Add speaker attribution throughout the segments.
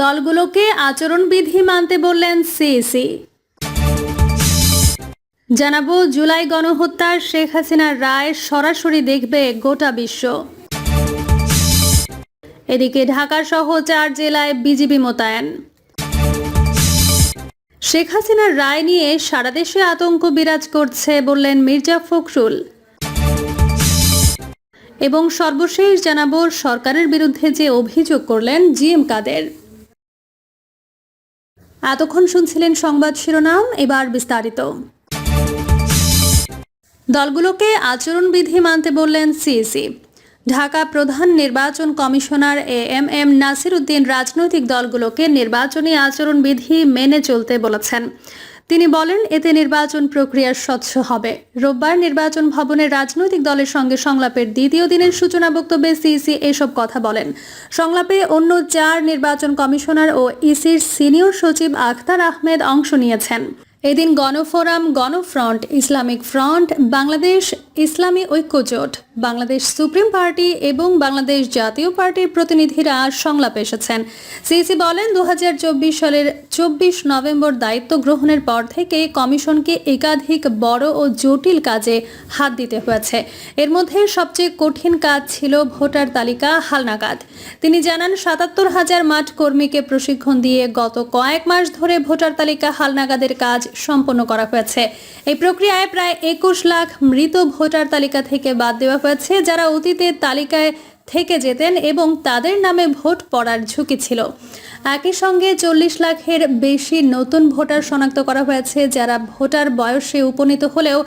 Speaker 1: দলগুলোকে আচরণবিধি মানতে বললেন সিইসি। জানাব, জুলাই গণহত্যার শেখ হাসিনার রায় সরাসরি দেখবে গোটা বিশ্ব। এদিকে ঢাকা সহ চার জেলায় বিজিবি মোতায়েন। শেখ হাসিনার রায় নিয়ে সারা দেশে আতঙ্ক বিরাজ করছে বললেন মির্জা ফখরুল। এবং সর্বশেষ জানাব, সরকারের বিরুদ্ধে যে অভিযোগ করলেন জিএম কাদের। এতক্ষণ শুনছিলেন সংবাদ শিরোনাম, এবার বিস্তারিত। দলগুলোকে আচরণবিধি মানতে বললেন সিএসি ঢাকা প্রধান নির্বাচন commissioner A M M Nasir Uddin রাজনৈতিক দলগুলোকে নির্বাচনী আচরণবিধি মেনে চলতে বলেছেন। তিনি বলেন, এতে নির্বাচন প্রক্রিয়া স্বচ্ছ হবে। রোববার নির্বাচন ভবনে রাজনৈতিক দলের সঙ্গে সংলাপের দ্বিতীয় দিনের সূচনা বক্তব্যে সিইসি এসব কথা বলেন। সংলাপে অন্য চার নির্বাচন কমিশনার ও ইসির সিনিয়র সচিব আখতার আহমেদ অংশ নিয়েছেন। এদিন Gonoforum, Gonofront, Islamic front, Bangladesh Islami ঐক্যজোট, Bangladesh supreme party এবং বাংলাদেশ জাতীয় পার্টির প্রতিনিধিরা সংলাপে এসেছেন। সিইসি বলেন, দুহাজার চব্বিশ সালের চব্বিশ নভেম্বর দায়িত্ব গ্রহণের পর থেকে কমিশনকে একাধিক বড় ও জটিল কাজে হাত দিতে হয়েছে। এর মধ্যে সবচেয়ে কঠিন কাজ ছিল ভোটার তালিকা হালনাগাদ। তিনি জানান, সাতাত্তর হাজার মাঠ কর্মীকে প্রশিক্ষণ দিয়ে গত কয়েক মাস ধরে ভোটার তালিকা হালনাগাদের কাজ সম্পন্ন করা হয়েছে। এই প্রক্রিয়ায় প্রায় একুশ লাখ মৃত ভোটার তালিকা থেকে বাদ দেওয়া হয়েছে, যারা অতীতে তালিকায় থেকে যেতেন এবং তাদের নামে ভোট পড়ার ঝুঁকি ছিল। একই সঙ্গে চল্লিশ লাখের বেশি নতুন ভোটার শনাক্ত করা হয়েছে, যারা ভোটার বয়সে উপনীত হলেও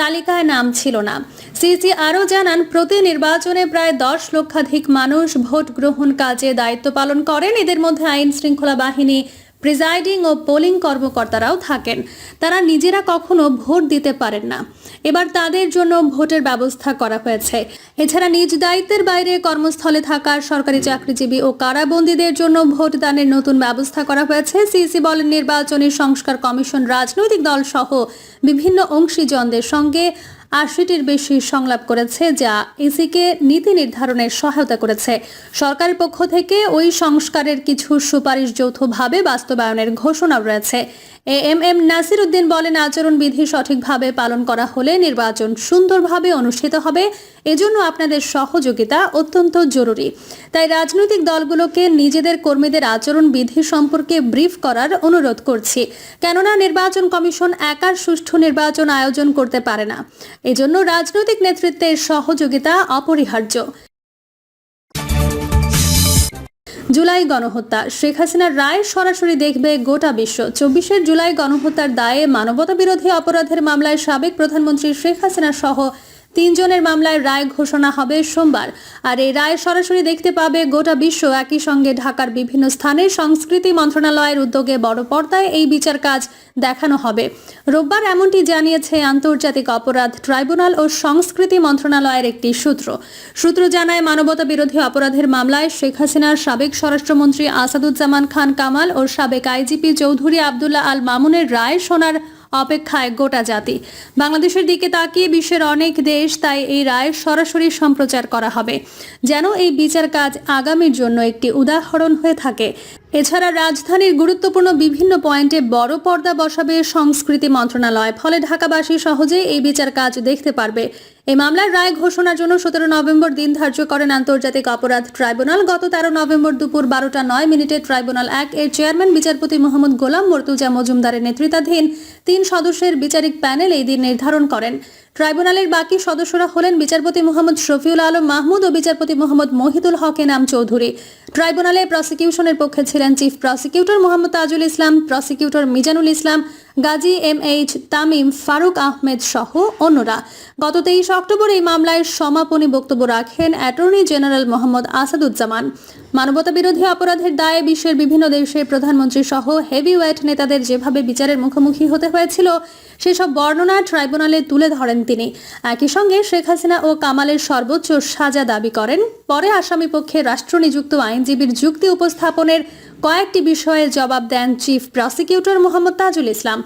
Speaker 1: তালিকায় নাম ছিল না। সিসি আরও জানান, প্রতি নির্বাচনে প্রায় দশ লক্ষাধিক মানুষ ভোট গ্রহণ কাজে দায়িত্ব পালন করেন। এদের মধ্যে আইন শৃঙ্খলা বাহিনী প্রিজাইডিং ও পোলিং কর্মকর্তারাও থাকেন। তারা নিজেরা কখনো ভোট দিতে পারেন না। এবার তাদের জন্য ভোটের ব্যবস্থা করা হয়েছে। এছাড়া নিজ দায়িত্বের বাইরে কর্মস্থলে থাকা সরকারি চাকরিজীবী ও কারাবন্দীদের জন্য ভোটদানের নতুন ব্যবস্থা করা হয়েছে। সিসি বলেন নির্বাচনী সংস্কার কমিশন, রাজনৈতিক দল সহ বিভিন্ন অংশীজনদের সঙ্গে আশিটির বেশি সংলাপ করেছে, যা ইসিকে নীতি নির্ধারণের সহায়তা করেছে। সরকারের পক্ষ থেকে ওই সংস্কারের কিছু সুপারিশ যৌথভাবে বাস্তবায়নের ঘোষণা রয়েছে। A M M Nasir Uddin বলেন, আচরণবিধি সঠিকভাবে পালন করা হলে নির্বাচন সুন্দরভাবে অনুষ্ঠিত হবে। এজন্য আপনাদের সহযোগিতা অত্যন্ত জরুরি। তাই রাজনৈতিক দলগুলোকে নিজেদের কর্মীদের আচরণ বিধি সম্পর্কে ব্রিফ করার অনুরোধ করছি। কেননা, নির্বাচন কমিশন একার সুষ্ঠু নির্বাচন আয়োজন করতে পারে না। এজন্য রাজনৈতিক নেতৃত্বের সহযোগিতা অপরিহার্য। জুলাই গণহত্যা। শেখ হাসিনার রায় সরাসরি দেখবে গোটা বিশ্ব। চব্বিশে জুলাই গণহত্যার দায়ে মানবতা বিরোধী অপরাধের মামলায় সাবেক প্রধানমন্ত্রী শেখ হাসিনা সহ তিনজনের মামলায় রায় ঘোষণা হবে সোমবার। আর এই রায় সরাসরি দেখতে পাবে গোটা বিশ্ব। একই সঙ্গে ঢাকার বিভিন্ন স্থানে সংস্কৃতি মন্ত্রণালয়ের উদ্যোগে বড় পর্দায় এই বিচার কাজ দেখানো হবে। রোববার এমনটি জানিয়েছে আন্তর্জাতিক অপরাধ ট্রাইব্যুনাল ও সংস্কৃতি মন্ত্রণালয়ের একটি সূত্র। সূত্র জানায়, মানবতা বিরোধী অপরাধের মামলায় শেখ হাসিনার সাবেক স্বরাষ্ট্রমন্ত্রী আসাদুজ্জামান খান কামাল ও সাবেক আইজিপি চৌধুরী আবদুল্লাহ আল মামুনের রায় শোনার অপেক্ষায় গোটা জাতি। বাংলাদেশের দিকে তাকিয়ে বিশ্বের অনেক দেশ তাই এই রায় সরাসরি সম্প্রচার করা হবে। যেন এই বিচার কাজ আগামীর জন্য একটি উদাহরণ হয়ে থাকে। এছাড়া রাজধানীর গুরুত্বপূর্ণ বিভিন্ন পয়েন্টে বড় পর্দা বসাবে সংস্কৃতি মন্ত্রণালয়। ফলে ঢাকাবাসী সহজে এই বিচার কাজ দেখতে পারবে। এই মামলার রায় ঘোষণার জন্য সতেরো নভেম্বর দিন ধার্য করেন আন্তর্জাতিক অপরাধ ট্রাইব্যুনাল। গত তেরো নভেম্বর দুপুর বারোটা নয় মিনিটে ট্রাইব্যুনাল এক এর চেয়ারম্যান, বিচারপতি মোহাম্মদ গোলাম মর্তুজা মজুমদারের নেতৃত্বাধীন তিন সদস্যের বিচারিক প্যানেল এই দিন নির্ধারণ করেন। ট্রাইব্যুনালের বাকি সদস্যরা হলেন বিচারপতি মোহাম্মদ শফিউল আলম মাহমুদ ও বিচারপতি মোহাম্মদ মহিদুল হক এনাম চৌধুরী। ট্রাইব্যুনালে প্রসিকিউশনের পক্ষে ছিলেন chief prosecutor Mohammad Tajul Islam, prosecutor Mizanul Islam Gazi M H Tamim, Faruk Ahmed সহ অন্যরা। গত তেইশ অক্টোবর এই মামলায় সমাপনী বক্তব্য রাখেন অ্যাটর্নি জেনারেল মোহাম্মদ আসাদুজ্জামান। মানবতা বিরোধী অপরাধের দায়ে বিশ্বের বিভিন্ন দেশের প্রধানমন্ত্রী সহ হেভিওয়েট নেতাদের যেভাবে বিচারের মুখোমুখি হতে হয়েছিল, সেসব বর্ণনা ট্রাইব্যুনালে তুলে ধরেন তিনি। একই সঙ্গে শেখ হাসিনা ও কামালের সর্বোচ্চ সাজা দাবি করেন। পরে আসামি পক্ষে রাষ্ট্র নিযুক্ত আইনজীবীর যুক্তি উপস্থাপনের কয়েকটি বিষয়ে জবাব দেন চিফ প্রসিকিউটর মোহাম্মদ তাজুল ইসলাম।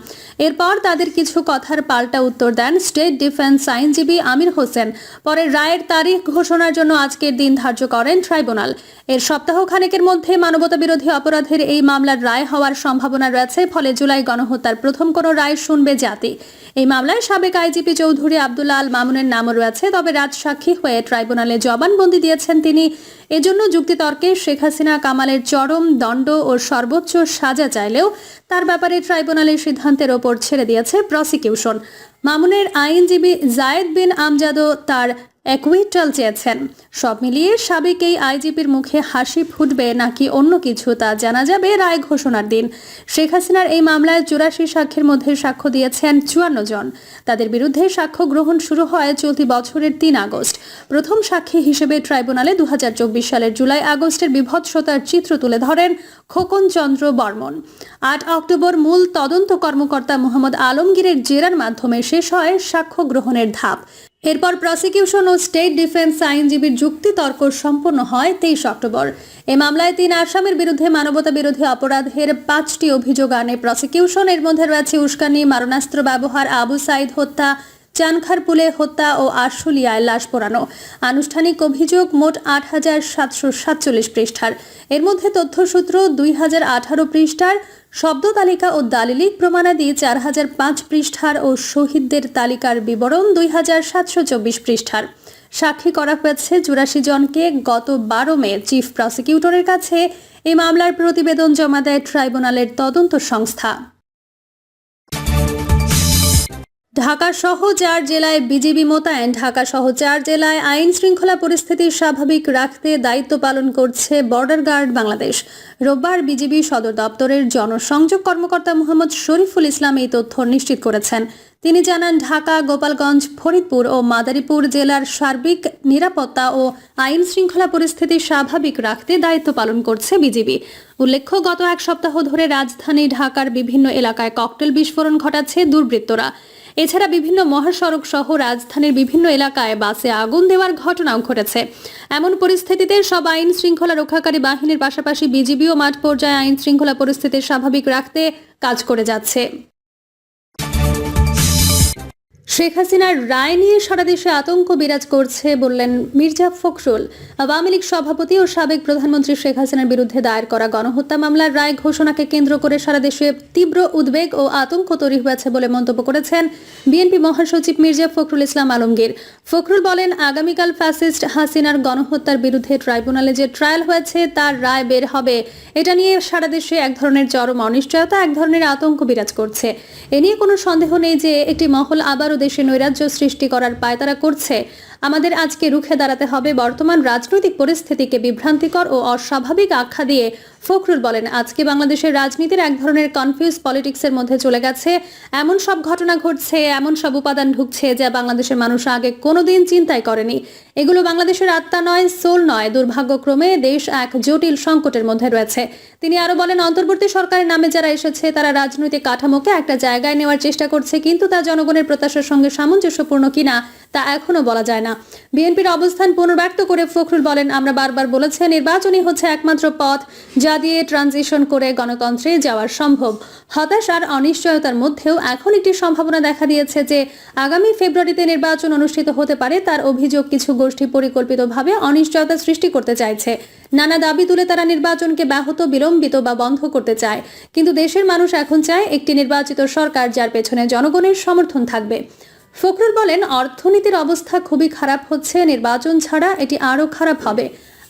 Speaker 1: এরপর তাদের কিছু কথার পাল্টা উত্তর দেন স্টেট ডিফেন্স আইনজীবী আমির হোসেন। পরে রায়ের তারিখ ঘোষণার জন্য আজকের দিন ধার্য করেন ট্রাইব্যুনাল। এর সপ্তাহ খানেকের মধ্যে মানবতা বিরোধী অপরাধের এই মামলার রায় হওয়ার সম্ভাবনা রয়েছে, ফলে জুলাই গণহত্যার প্রথম কোনো রায় শুনবে জাতি। এই মামলায় সাবেক আইজিপি চৌধুরী আবদুল্লা আল মামুনের নামও রয়েছে, তবে রাজসাক্ষী হয়ে ট্রাইব্যুনালে জবানবন্দি দিয়েছেন তিনি। এজন্য যুক্তিতর্কে শেখ হাসিনা, কামালের চরম দণ্ড ও সর্বোচ্চ সাজা চাইলেও তার ব্যাপারে ট্রাইব্যুনালের সিদ্ধান্তের ওপর ছেড়ে দিয়েছে প্রসিকিউশন। মামুনের আইনজীবী জায়েদ বিন আমজাদও তার অ্যাকুইটাল চেয়েছেন। সব মিলিয়ে সাবেক এই আইজিপির মুখে হাসি ফুটবে নাকি অন্য কিছু তা জানা যাবে রায় ঘোষণার দিন। শেখ হাসিনার এই মামলায় চুরাশি সাক্ষীর মধ্যে সাক্ষ্য দিয়েছেন চুয়ান্ন জন। তাদের বিরুদ্ধে সাক্ষ্য গ্রহণ শুরু হয় চলতি বছরের তিন আগস্ট। প্রথম সাক্ষী হিসেবে ট্রাইব্যুনালে দু হাজার চব্বিশ সালের জুলাই আগস্টের বিভৎসতার চিত্র তুলে ধরেন খোকন চন্দ্র বর্মন। আট অক্টোবর মূল তদন্ত কর্মকর্তা মোহাম্মদ আলমগীরের জেরার মাধ্যমে শেষ হয় সাক্ষ্য গ্রহণের ধাপ। এরপর প্রসিকিউশন ও স্টেট ডিফেন্স আইনজীবীর যুক্তি তর্ক সম্পন্ন হয় তেইশ অক্টোবর। এ মামলায় তিন আসামের বিরুদ্ধে মানবতা বিরোধী অপরাধের পাঁচটি অভিযোগ আনে প্রসিকিউশন এর মধ্যে রয়েছে উস্কানি, মারণাস্ত্র ব্যবহার, আবু সাইদ হত্যা চানখারপুলে হত্যা ও আশুলিয়ায় লাশ পোড়ানো। আনুষ্ঠানিক অভিযোগ মোট আট হাজার সাতশো সাতচল্লিশ পৃষ্ঠার। এর মধ্যে তথ্যসূত্র দুই হাজার আঠারো পৃষ্ঠার, শব্দ তালিকা ও দালিলিক প্রমাণাদি চার হাজার পাঁচ পৃষ্ঠার ও শহীদদের তালিকার বিবরণ দুই হাজার সাতশো চব্বিশ পৃষ্ঠার। সাক্ষী করা হয়েছে চুরাশি জনকে গত বারো মে চিফ প্রসিকিউটরের কাছে। এই মামলার প্রতিবেদন জমা দেয় ট্রাইব্যুনালের তদন্ত সংস্থা। ঢাকা সহ চার জেলায় বিজিবি মোতায়েন। ঢাকা সহ চার জেলায় আইন শৃঙ্খলা পরিস্থিতি স্বাভাবিক রাখতে দায়িত্ব পালন করছে বর্ডার গার্ড বাংলাদেশ। রোববার বিজিবি সদর দপ্তরের জনসংযোগ কর্মকর্তা মোহাম্মদ শরীফুল ইসলাম এই তথ্য নিশ্চিত করেছেন। তিনি জানান, ঢাকা, গোপালগঞ্জ, ফরিদপুর ও মাদারীপুর জেলার সার্বিক নিরাপত্তা ও আইন শৃঙ্খলা পরিস্থিতি স্বাভাবিক রাখতে দায়িত্ব পালন করছে বিজিবি উল্লেখ্য, গত এক সপ্তাহ ধরে রাজধানী ঢাকার বিভিন্ন এলাকায় ককটেল বিস্ফোরণ ঘটাচ্ছে দুর্বৃত্তরা। এছাড়া বিভিন্ন মহাসড়ক সহ রাজধানীর বিভিন্ন এলাকায় বাসে আগুন দেওয়ার ঘটনাও ঘটেছে। এমন পরিস্থিতিতে সব আইন শৃঙ্খলা রক্ষাকারী বাহিনীর পাশাপাশি বিজিবিও মাঠ পর্যায়ে আইন শৃঙ্খলা পরিস্থিতি স্বাভাবিক রাখতে কাজ করে যাচ্ছে। শেখ হাসিনার রায় নিয়ে সারা দেশে আতঙ্ক বিরাজ করছে বললেন মির্জা ফখরুল। আওয়ামী লীগ সভাপতি ও সাবেক প্রধানমন্ত্রী শেখ হাসিনার বিরুদ্ধে দায়ের করা গণহত্যা মামলার রায় ঘোষণাকে কেন্দ্র করে সারা দেশে তীব্র উদ্বেগ ও আতঙ্ক তৈরি হয়েছে বলে মন্তব্য করেছেন বিএনপি মহাসচিব মির্জা ফখরুল ইসলাম আলমগীর। ফখরুল বলেন, আগামীকাল ফ্যাসিস্ট হাসিনার গণহত্যার বিরুদ্ধে ট্রাইব্যুনালে যে ট্রায়াল হয়েছে, তার রায় বের হবে। এটা নিয়ে সারা দেশে এক ধরনের চরম অনিশ্চয়তা, এক ধরনের আতঙ্ক বিরাজ করছে। এ নিয়ে কোনো সন্দেহ নেই যে একটি মহল আবারও দেশে নৈরাজ্য সৃষ্টি করার পায়তারা করছে। আমাদের আজকে রুখে দাঁড়াতে হবে। বর্তমান রাজনৈতিক পরিস্থিতিকে বিভ্রান্তিকর ও অস্বাভাবিক আখ্যা দিয়ে ফখরুল বলেন, আজকে বাংলাদেশের রাজনীতির এক ধরনের কনফিউজ পলিটিক্সের মধ্যে চলে গেছে। এমন সব ঘটনা ঘটছে, এমন সব উপাদান ঢুকছে যা বাংলাদেশের মানুষ আগে কোনোদিন চিন্তাই করেনি। এগুলো বাংলাদেশের আত্মা নয়, সোল নয়, দুর্ভাগ্যক্রমে দেশ এক জটিল সংকটের মধ্যে রয়েছে। তিনি আরও বলেন, অন্তর্বর্তী সরকারের নামে যারা এসেছে, তারা রাজনৈতিক কাঠামোকে একটা জায়গায় নেওয়ার চেষ্টা করছে, কিন্তু তা জনগণের প্রত্যাশার সঙ্গে সামঞ্জস্যপূর্ণ কিনা তা এখনও বলা যায় না। বিএনপির অবস্থান পুনর্ব্যক্ত করে ফখরুল বলেন, আমরা বারবার বলেছি, নির্বাচনই হচ্ছে একমাত্র পথ যা দিয়ে ট্রানজিশন করে গণতন্ত্রে যাওয়া সম্ভব। হতাশ আর অনিশ্চয়তার মধ্যেও এখন একটি সম্ভাবনা দেখা দিয়েছে যে, আগামী ফেব্রুয়ারিতে নির্বাচন অনুষ্ঠিত হতে পারে। তার অভিযোগ কিছু গোষ্ঠী পরিকল্পিতভাবে অনিশ্চয়তা সৃষ্টি করতে চাইছে। নানা দাবি তুলে তারা নির্বাচনকে ব্যাহত, বিলম্বিত বা বন্ধ করতে চায়। কিন্তু দেশের মানুষ এখন চায়, একটি নির্বাচিত সরকার যার পেছনে জনগণের সমর্থন থাকবে। ফখরুল বলেন, অর্থনীতির অবস্থা খুবই খারাপ হচ্ছে, নির্বাচন ছাড়া এটি আরও খারাপ হবে।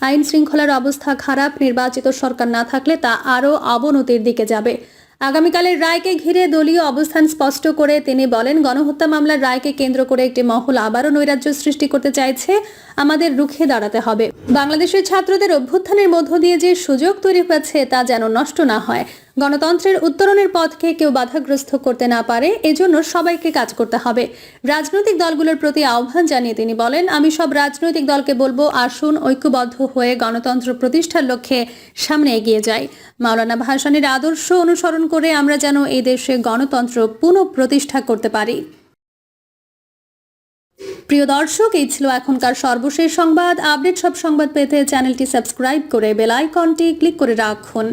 Speaker 1: আইন শৃঙ্খলার অবস্থা খারাপ, নির্বাচিত সরকার না থাকলে তা আরও অবনতির দিকে যাবে। আগামীকালের রায়কে ঘিরে দলীয় অবস্থান স্পষ্ট করে তিনি বলেন, গণহত্যা মামলার রায়কে কেন্দ্র করে একটি মহল আবারও নৈরাজ্য সৃষ্টি করতে চাইছে, আমাদের রুখে দাঁড়াতে হবে। বাংলাদেশের ছাত্রদের অভ্যুত্থানের মধ্য দিয়ে যে সুযোগ তৈরি হয়েছে তা যেন নষ্ট না হয়। গণতন্ত্রের উত্তরণের পথকে কেউ বাধাগ্রস্ত করতে না পারে, এজন্য সবাইকে কাজ করতে হবে। রাজনৈতিক দলগুলোর প্রতি আহ্বান জানিয়ে তিনি বলেন, আমি সব রাজনৈতিক দলকে বলব, আসুন, ঐক্যবদ্ধ হয়ে গণতন্ত্র প্রতিষ্ঠার লক্ষ্যে সামনে এগিয়ে যাই। মাওলানা ভাসানের আদর্শ অনুসরণ করে আমরা যেন এই দেশে গণতন্ত্র পুনঃপ্রতিষ্ঠা করতে পারি। প্রিয় দর্শক, এই ছিল এখনকার সর্বশেষ সংবাদ। আপডেট সব সংবাদ পেতে চ্যানেলটি সাবস্ক্রাইব করে বেল আইকনটি ক্লিক করে রাখুন।